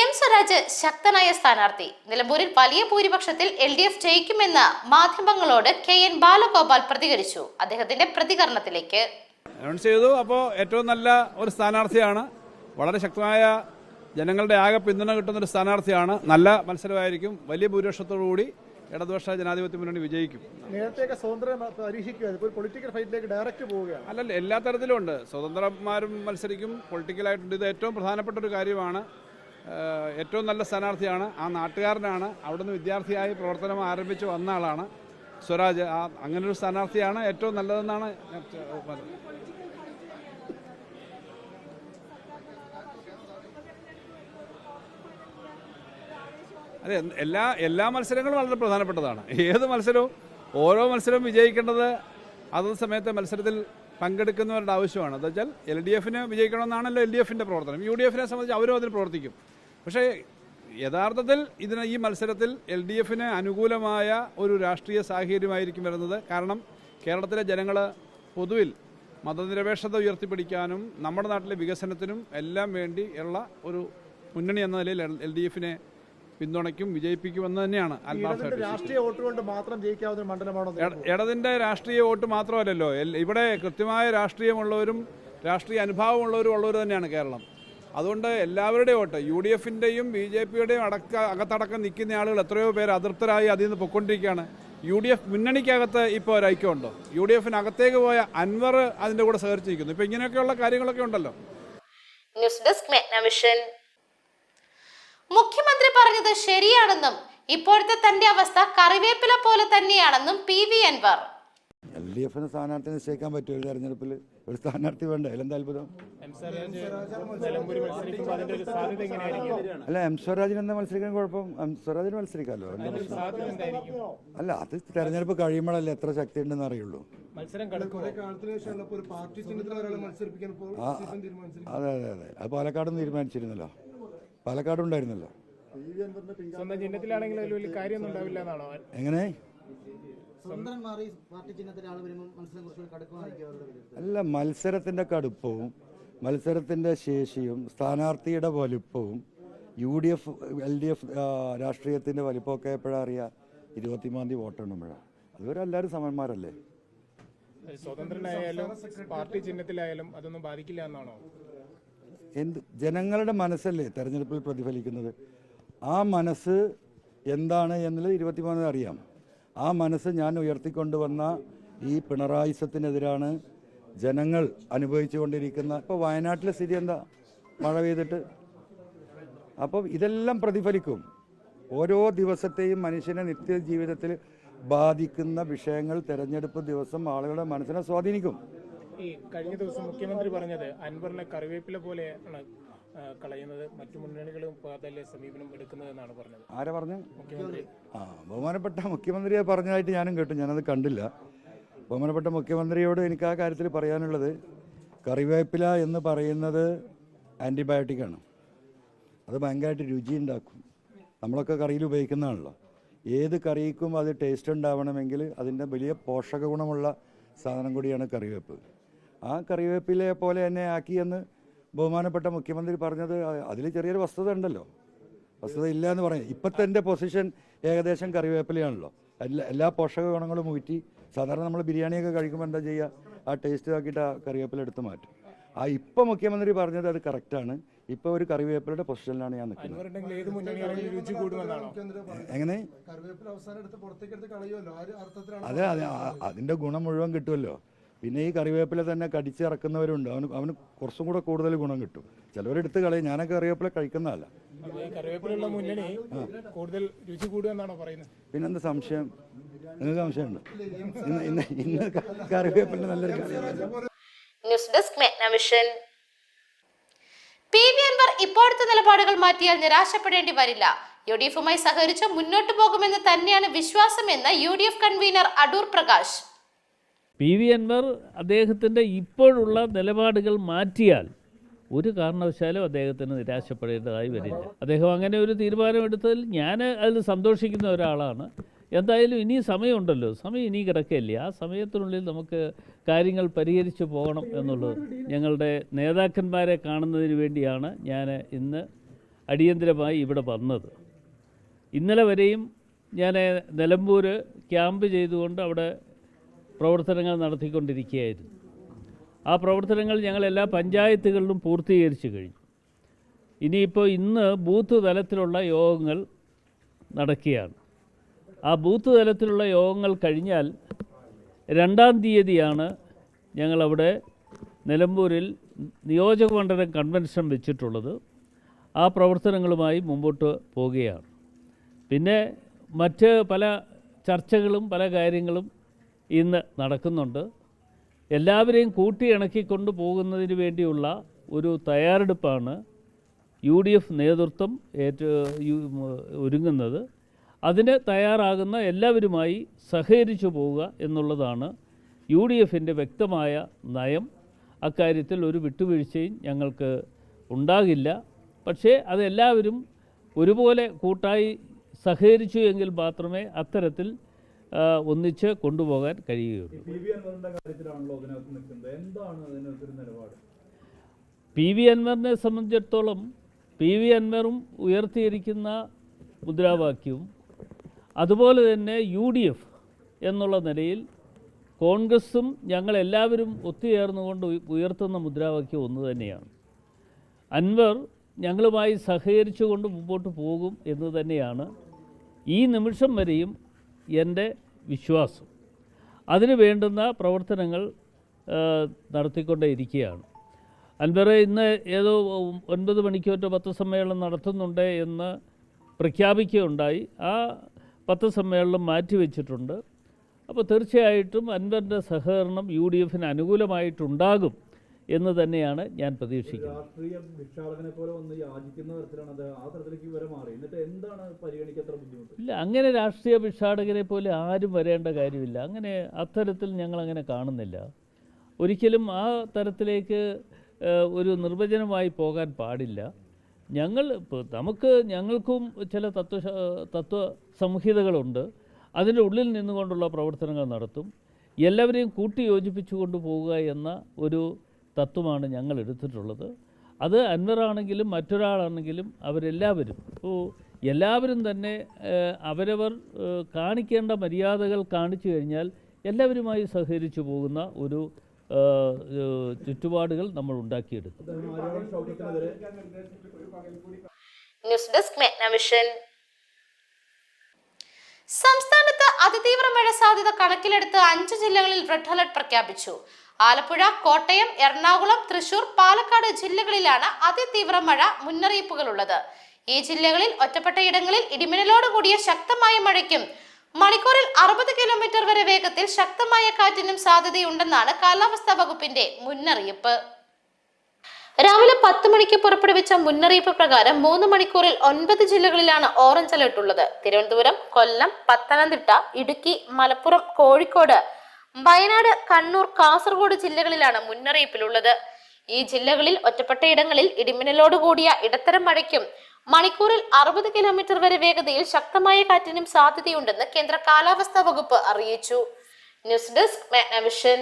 M Swaraj ശക്തനായ സ്ഥാനാർത്ഥി. നിലമ്പൂരിൽ വലിയ ഭൂരിപക്ഷത്തിൽ എൽ ഡി എഫ് ജയിക്കുമെന്ന് മാധ്യമങ്ങളോട് കെ എൻ ബാലഗോപാൽ പ്രതികരിച്ചു. അദ്ദേഹത്തിന്റെ പ്രതികരണത്തിലേക്ക്. അനൗൺസ് ചെയ്തു. അപ്പോൾ ഏറ്റവും നല്ല ഒരു സ്ഥാനാർത്ഥിയാണ്. വളരെ ശക്തമായ ജനങ്ങളുടെ ആകെ പിന്തുണ കിട്ടുന്ന ഒരു സ്ഥാനാർത്ഥിയാണ്. നല്ല മത്സരമായിരിക്കും. വലിയ ഭൂരിപക്ഷത്തോടുകൂടി ഇടതുപക്ഷ ജനാധിപത്യ മുന്നണി വിജയിക്കും. നേരത്തെയൊക്കെ സ്വതന്ത്രം പൊളിറ്റിക്കൽ ഫൈറ്റിലേക്ക് ഡയറക്റ്റ് പോവുകയാണ്. അല്ലല്ല എല്ലാ തരത്തിലും ഉണ്ട്. സ്വതന്ത്രന്മാരും മത്സരിക്കും. പൊളിറ്റിക്കലായിട്ടുണ്ട് ഇത് ഏറ്റവും പ്രധാനപ്പെട്ട ഒരു കാര്യമാണ്. ഏറ്റവും നല്ല സ്ഥാനാർത്ഥിയാണ്. ആ നാട്ടുകാരനാണ്. അവിടുന്ന് വിദ്യാർത്ഥിയായി പ്രവർത്തനം ആരംഭിച്ചു വന്ന ആളാണ് സ്വരാജ്. ആ അങ്ങനൊരു സ്ഥാനാർത്ഥിയാണ് ഏറ്റവും നല്ലതെന്നാണ് അതെ എല്ലാ എല്ലാ മത്സരങ്ങളും വളരെ പ്രധാനപ്പെട്ടതാണ്. ഏത് മത്സരവും ഓരോ മത്സരവും വിജയിക്കേണ്ടത് അതത് സമയത്തെ മത്സരത്തിൽ പങ്കെടുക്കുന്നവരുടെ ആവശ്യമാണ്. എന്താ വെച്ചാൽ എൽ ഡി എഫിന് വിജയിക്കണമെന്നാണല്ലോ എൽ ഡി എഫിന്റെ പ്രവർത്തനം. യു ഡി എഫിനെ സംബന്ധിച്ച് അവരും അതിൽ പ്രവർത്തിക്കും. പക്ഷേ യഥാർത്ഥത്തിൽ ഇതിന് ഈ മത്സരത്തിൽ എൽ ഡി എഫിന് അനുകൂലമായ ഒരു രാഷ്ട്രീയ സാഹചര്യമായിരിക്കും വരുന്നത്. കാരണം കേരളത്തിലെ ജനങ്ങൾ പൊതുവിൽ മതനിരപേക്ഷത ഉയർത്തിപ്പിടിക്കാനും നമ്മുടെ നാട്ടിലെ വികസനത്തിനും എല്ലാം വേണ്ടി ഉള്ള ഒരു മുന്നണി എന്ന നിലയിൽ എൽ ഡി എഫിനെ പിന്തുണയ്ക്കും വിജയിപ്പിക്കുമെന്ന് തന്നെയാണ് ഇടതിന്റെ രാഷ്ട്രീയ വോട്ട് കൊണ്ട് മാത്രം ജയിക്കാവുന്ന മണ്ഡലമാണോ ഇടതിന്റെ രാഷ്ട്രീയ വോട്ട് മാത്രമല്ലല്ലോ. ഇവിടെ കൃത്യമായ രാഷ്ട്രീയമുള്ളവരും രാഷ്ട്രീയ അനുഭാവമുള്ളവരും ഉള്ളവർ തന്നെയാണ് കേരളം. അതുകൊണ്ട് എല്ലാവരുടെയും വോട്ട്. യു ഡി എഫിന്റെയും ബി ജെ പിയുടെയും അടക്ക അകത്തടക്കം നിൽക്കുന്ന ആളുകൾ എത്രയോ പേര് അതൃപ്തരായി അതിൽ നിന്ന് പൊയ്ക്കൊണ്ടിരിക്കുകയാണ്. യു ഡി എഫ് മുന്നണിക്കകത്ത് ഇപ്പോൾ ഒരു ഐക്യമുണ്ടോ യു ഡി എഫിനകത്തേക്ക് പോയ അൻവർ അതിന്റെ കൂടെ സഹകരിച്ചിരിക്കുന്നു. ഇപ്പം ഇങ്ങനെയൊക്കെയുള്ള കാര്യങ്ങളൊക്കെ ഉണ്ടല്ലോ. ന്യൂസ് ഡെസ്ക് മെഗ്നവിഷൻ മുഖ്യമന്ത്രി പറഞ്ഞത് ശരിയാണെന്നും ഇപ്പോഴത്തെ തന്റെ അവസ്ഥ കറിവേപ്പില പോലെ തന്നെയാണെന്നും P V Anvar. L D എഫിന് സ്ഥാനാർത്ഥി നിശ്ചയിക്കാൻ പറ്റുമോ ഒരു തെരഞ്ഞെടുപ്പിൽ? ഒരു സ്ഥാനാർത്ഥി വേണ്ട? അതിലെന്താ അത്ഭുതം? അല്ല എം സ്വരാജിന് എന്താ മത്സരിക്കാൻ കുഴപ്പം? എം സ്വരാജിന് മത്സരിക്കാമല്ലോ? അല്ല അത് തെരഞ്ഞെടുപ്പ് കഴിയുമ്പോഴല്ലേ എത്ര ശക്തി ഉണ്ടെന്ന് അറിയുള്ളൂ. അതെ അതെ അതെ. അത് പാലക്കാടും തീരുമാനിച്ചിരുന്നല്ലോ. പാലക്കാടും ഉണ്ടായിരുന്നല്ലോ. എങ്ങനെ? അല്ല മത്സരത്തിന്റെ കടുപ്പവും മത്സരത്തിന്റെ ശേഷിയും സ്ഥാനാർത്ഥിയുടെ വലുപ്പവും U D F L D F രാഷ്ട്രീയത്തിന്റെ വലിപ്പമൊക്കെ എപ്പോഴാ അറിയാ? ഇരുപത്തിമൂന്നാം തീയതി വോട്ടെണ്ണുമ്പോഴാണ് അതുവരെ എല്ലാവരും സമന്മാരല്ലേ സ്വതന്ത്രനായാലും പാർട്ടി ചിഹ്നത്തിലായാലും അതൊന്നും ബാധിക്കില്ല എന്നാണോ? എന്ത് ജനങ്ങളുടെ മനസ്സല്ലേ തെരഞ്ഞെടുപ്പിൽ പ്രതിഫലിക്കുന്നത്? ആ മനസ്സ് എന്താണ് എന്നുള്ളത് ഇരുപത്തിമൂന്നിന് അറിയാം. ആ മനസ്സ് ഞാൻ ഉയർത്തിക്കൊണ്ടുവന്ന ഈ പിണറായിസത്തിനെതിരാണ് ജനങ്ങൾ അനുഭവിച്ചുകൊണ്ടിരിക്കുന്ന ഇപ്പോൾ വയനാട്ടിലെ സ്ഥിതി എന്താ? മഴ പെയ്തിട്ട്? അപ്പം ഇതെല്ലാം പ്രതിഫലിക്കും. ഓരോ ദിവസത്തെയും മനുഷ്യനെ നിത്യജീവിതത്തിൽ ബാധിക്കുന്ന വിഷയങ്ങൾ തെരഞ്ഞെടുപ്പ് ദിവസം ആളുകളുടെ മനസ്സിനെ സ്വാധീനിക്കും. ഈ കഴിഞ്ഞ ദിവസം മുഖ്യമന്ത്രി പറഞ്ഞത് അൻവറിനെ കറിവേപ്പില പോലെയാണ്. കളയുന്നത് മറ്റു മുന്നണികളും അതല്ലേ സമീപനം എടുക്കുന്നതെന്നാണ് പറഞ്ഞത്. ആരാ പറഞ്ഞു? മുഖ്യമന്ത്രി. ആ ബഹുമാനപ്പെട്ട മുഖ്യമന്ത്രിയെ പറഞ്ഞതായിട്ട് ഞാനും കേട്ടു ഞാനത് കണ്ടില്ല. ബഹുമാനപ്പെട്ട മുഖ്യമന്ത്രിയോട് എനിക്ക് ആ കാര്യത്തിൽ പറയാനുള്ളത് കറിവേപ്പില എന്ന് പറയുന്നത് ആന്റിബയോട്ടിക്കാണ് അത് ഭയങ്കരമായിട്ട് രുചി ഉണ്ടാക്കും. നമ്മളൊക്കെ കറിയിൽ ഉപയോഗിക്കുന്നതാണല്ലോ. ഏത് കറിക്കും അത് ടേസ്റ്റ് ഉണ്ടാവണമെങ്കിൽ അതിന്റെ വലിയ പോഷക ഗുണമുള്ള സാധനം കൂടിയാണ് കറിവേപ്പ്. ആ കറിവേപ്പിലെ പോലെ തന്നെ ആക്കിയെന്ന് ബഹുമാനപ്പെട്ട മുഖ്യമന്ത്രി പറഞ്ഞത് അതിൽ ചെറിയൊരു വസ്തുത ഉണ്ടല്ലോ. വസ്തുത ഇല്ല എന്ന് പറഞ്ഞു. ഇപ്പോഴത്തെ എന്റെ പൊസിഷൻ ഏകദേശം കറിവേപ്പിലയാണല്ലോ. എല്ലാ എല്ലാ പോഷക ഗുണങ്ങളും ഊറ്റി സാധാരണ നമ്മൾ ബിരിയാണിയൊക്കെ കഴിക്കുമ്പോൾ എന്താ ചെയ്യുക ആ ടേസ്റ്റ് ആക്കിയിട്ട് ആ കറിവേപ്പില എടുത്ത് മാറ്റും. ആ ഇപ്പം മുഖ്യമന്ത്രി പറഞ്ഞത് അത് കറക്റ്റാണ് ഇപ്പോൾ ഒരു കറിവേപ്പിലയുടെ പൊസിഷനിലാണ് ഞാൻ നിൽക്കുന്നത് എങ്ങനെ? അതെ അതെ. അതിന്റെ അതിന്റെ ഗുണം മുഴുവൻ കിട്ടുമല്ലോ. പിന്നെ ഈ കറിവേപ്പില തന്നെ കടിച്ചിറക്കുന്നവരുണ്ട് അവന് അവന് കുറച്ചും കൂടെ കൂടുതൽ ഗുണം കിട്ടും. ചിലവരെടുത്ത് കളയും. ഞാനൊക്കെ കറിവേപ്പില കഴിക്കുന്നതല്ല. കൂടുതൽ രുചി കൂടുമെന്നാണോ പറയുന്നത്? പിന്നെന്ത് സംശയം? നിങ്ങൾക്ക് സംശയമുണ്ട്? ഇന്ന് ഇന്ന് ഇന്ന് കറിവേപ്പില നല്ലൊരു news desk Magna Vision P V Anvar ഇപ്പോഴത്തെ നിലപാടുകൾ മാറ്റിയാൽ നിരാശപ്പെടേണ്ടി വരില്ല. യു ഡി എഫുമായി സഹകരിച്ച് മുന്നോട്ടു പോകുമെന്ന് തന്നെയാണ് വിശ്വാസമെന്ന് U D F convener Adoor Prakash. P V Anvar അദ്ദേഹത്തിന്റെ ഇപ്പോഴുള്ള നിലപാടുകൾ മാറ്റിയാൽ ഒരു കാരണവശാലും അദ്ദേഹത്തിന് നിരാശപ്പെടേണ്ടതായി വരില്ല. അദ്ദേഹം അങ്ങനെ ഒരു തീരുമാനമെടുത്തതിൽ ഞാൻ അതിൽ സന്തോഷിക്കുന്ന ഒരാളാണ്. എന്തായാലും ഇനി സമയമുണ്ടല്ലോ. സമയം ഇനി കിടക്കില്ല ആ സമയത്തിനുള്ളിൽ നമുക്ക് കാര്യങ്ങൾ പരിഹരിച്ചു പോകണം എന്നുള്ളത് ഞങ്ങളുടെ നേതാക്കന്മാരെ കാണുന്നതിന് വേണ്ടിയാണ് ഞാൻ ഇന്ന് അടിയന്തരമായി ഇവിടെ വന്നത്. ഇന്നലെ വരെയും ഞാൻ നിലമ്പൂർ ക്യാമ്പ് ചെയ്തുകൊണ്ട് അവിടെ പ്രവർത്തനങ്ങൾ നടത്തിക്കൊണ്ടിരിക്കുകയായിരുന്നു. ആ പ്രവർത്തനങ്ങൾ ഞങ്ങൾ എല്ലാ പഞ്ചായത്തുകളിലും പൂർത്തീകരിച്ചു കഴിഞ്ഞു. ഇനിയിപ്പോൾ ഇന്ന് ബൂത്ത് തലത്തിലുള്ള യോഗങ്ങൾ നടക്കുകയാണ്. ആ ബൂത്ത് തലത്തിലുള്ള യോഗങ്ങൾ കഴിഞ്ഞാൽ രണ്ടാം തീയതിയാണ് ഞങ്ങളവിടെ നിലമ്പൂരിൽ നിയോജകമണ്ഡലം കൺവെൻഷൻ വെച്ചിട്ടുള്ളത്. ആ പ്രവർത്തനങ്ങളുമായി മുമ്പോട്ട് പോവുകയാണ് പിന്നെ മറ്റ് പല ചർച്ചകളും പല കാര്യങ്ങളും ഇന്ന് നടക്കുന്നുണ്ട്. എല്ലാവരെയും കൂട്ടിയിണക്കിക്കൊണ്ട് പോകുന്നതിന് വേണ്ടിയുള്ള ഒരു തയ്യാറെടുപ്പാണ് യു ഡി എഫ് നേതൃത്വം ഏറ്റ ഒരുങ്ങുന്നത്. അതിന് തയ്യാറാകുന്ന എല്ലാവരുമായി സഹകരിച്ചു പോവുക എന്നുള്ളതാണ് യു ഡി എഫിന്റെ വ്യക്തമായ നയം. അക്കാര്യത്തിൽ ഒരു വിട്ടുവീഴ്ചയും ഞങ്ങൾക്ക് ഉണ്ടാകില്ല. പക്ഷേ അതെല്ലാവരും ഒരുപോലെ കൂട്ടായി സഹകരിച്ചു എങ്കിൽ മാത്രമേ അത്തരത്തിൽ ഒന്നിച്ച് കൊണ്ടുപോകാൻ കഴിയുകയുള്ളൂ. പി വി അൻവറിനെ സംബന്ധിച്ചിടത്തോളം പി വി അൻവറും ഉയർത്തിയിരിക്കുന്ന മുദ്രാവാക്യവും അതുപോലെ തന്നെ യു ഡി എഫ് എന്നുള്ള നിലയിൽ കോൺഗ്രസും ഞങ്ങളെല്ലാവരും ഒത്തുചേർന്നുകൊണ്ട് ഉയ- ഉയർത്തുന്ന മുദ്രാവാക്യം ഒന്ന് തന്നെയാണ്. അൻവർ ഞങ്ങളുമായി സഹകരിച്ചുകൊണ്ട് മുമ്പോട്ട് പോകും എന്ന് തന്നെയാണ് ഈ നിമിഷം വരെയും എന്റെ വിശ്വാസം. അതിന് വേണ്ടുന്ന പ്രവർത്തനങ്ങൾ നടത്തിക്കൊണ്ടേയിരിക്കുകയാണ്. അൻവർ ഇന്ന് ഏതോ ഒൻപത് മണിക്കോറ്റോ പത്രസമ്മേളനം നടത്തുന്നുണ്ട് എന്ന് പ്രഖ്യാപിക്കുകയുണ്ടായി. ആ പത്ത് സമ്മേളനം മാറ്റിവെച്ചിട്ടുണ്ട്. അപ്പോൾ തീർച്ചയായിട്ടും അൻവറിന്റെ സഹകരണം യു ഡി എഫിന് അനുകൂലമായിട്ടുണ്ടാകും. എന്ന് തന്നെയാണ് ഞാൻ പ്രതീക്ഷിക്കുന്നത്. രാഷ്ട്രീയ ഭിക്ഷാടകനെ പോലെ വന്ന് യാചിക്കുന്ന തരത്തിലാണ് അത് ആ തരത്തിലേക്ക് വരെ മാറി. എന്നിട്ട് എന്താണ് പരിഗണിക്കത്ര ബുദ്ധിമുട്ട്? ഇല്ല അങ്ങനെ രാഷ്ട്രീയ ഭിക്ഷാടകരെ പോലെ ആരും വരേണ്ട കാര്യമില്ല. അങ്ങനെ അത്തരത്തിൽ ഞങ്ങൾ അങ്ങനെ കാണുന്നില്ല. ഒരിക്കലും ആ തരത്തിലേക്ക് ഒരു നിർവചനമായി പോകാൻ പാടില്ല. ഞങ്ങൾ ഇപ്പോൾ നമുക്ക് ഞങ്ങൾക്കും ചില തത്വ തത്വ സംഹിതകളുണ്ട്. അതിന്റെ ഉള്ളിൽ നിന്നുകൊണ്ടുള്ള പ്രവർത്തനങ്ങൾ നടത്തും. എല്ലാവരെയും കൂട്ടി യോജിപ്പിച്ചു കൊണ്ടുപോവുക എന്ന ഒരു തത്വമാണ് ഞങ്ങൾ എടുത്തിട്ടുള്ളത്. അത് അൻവറാണെങ്കിലും മറ്റൊരാളാണെങ്കിലും അവരെല്ലാവരും. ഇപ്പോൾ എല്ലാവരും തന്നെ അവരവർ കാണിക്കേണ്ട മര്യാദകൾ കാണിച്ചു കഴിഞ്ഞാൽ എല്ലാവരുമായി സഹകരിച്ചു പോകുന്ന ഒരു ചുറ്റുപാടുകൾ നമ്മൾ ഉണ്ടാക്കിയെടുക്കും. ന്യൂസ് ഡെസ്ക് സംസ്ഥാനത്ത് അതിതീവ്ര മഴ സാധ്യത കണക്കിലെടുത്ത് അഞ്ച് ജില്ലകളിൽ റെഡ് അലർട്ട് പ്രഖ്യാപിച്ചു. ആലപ്പുഴ കോട്ടയം എറണാകുളം തൃശൂർ പാലക്കാട് ജില്ലകളിലാണ് അതിതീവ്ര മഴ മുന്നറിയിപ്പുകളുള്ളത്. ഈ ജില്ലകളിൽ ഒറ്റപ്പെട്ട ഇടങ്ങളിൽ ഇടിമിന്നലോട് കൂടിയ ശക്തമായ മഴയ്ക്കും മണിക്കൂറിൽ അറുപത് കിലോമീറ്റർ വരെ വേഗത്തിൽ ശക്തമായ കാറ്റിനും സാധ്യതയുണ്ടെന്നാണ് കാലാവസ്ഥാ വകുപ്പിന്റെ മുന്നറിയിപ്പ്. രാവിലെ പത്ത് മണിക്ക് പുറപ്പെടുവിച്ച മുന്നറിയിപ്പ് പ്രകാരം മൂന്ന് മണിക്കൂറിൽ ഒൻപത് ജില്ലകളിലാണ് ഓറഞ്ച് അലർട്ട് ഉള്ളത്. തിരുവനന്തപുരം കൊല്ലം പത്തനംതിട്ട ഇടുക്കി മലപ്പുറം കോഴിക്കോട് വയനാട് കണ്ണൂർ കാസർഗോഡ് ജില്ലകളിലാണ് മുന്നറിയിപ്പിലുള്ളത്. ഈ ജില്ലകളിൽ ഒറ്റപ്പെട്ട ഇടങ്ങളിൽ ഇടിമിന്നലോട് കൂടിയ ഇടത്തരം മഴയ്ക്കും മണിക്കൂറിൽ അറുപത് കിലോമീറ്റർ വരെ വേഗതയിൽ ശക്തമായ കാറ്റിനും സാധ്യതയുണ്ടെന്ന് കേന്ദ്ര കാലാവസ്ഥാ വകുപ്പ് അറിയിച്ചു. News desk Magna Vision.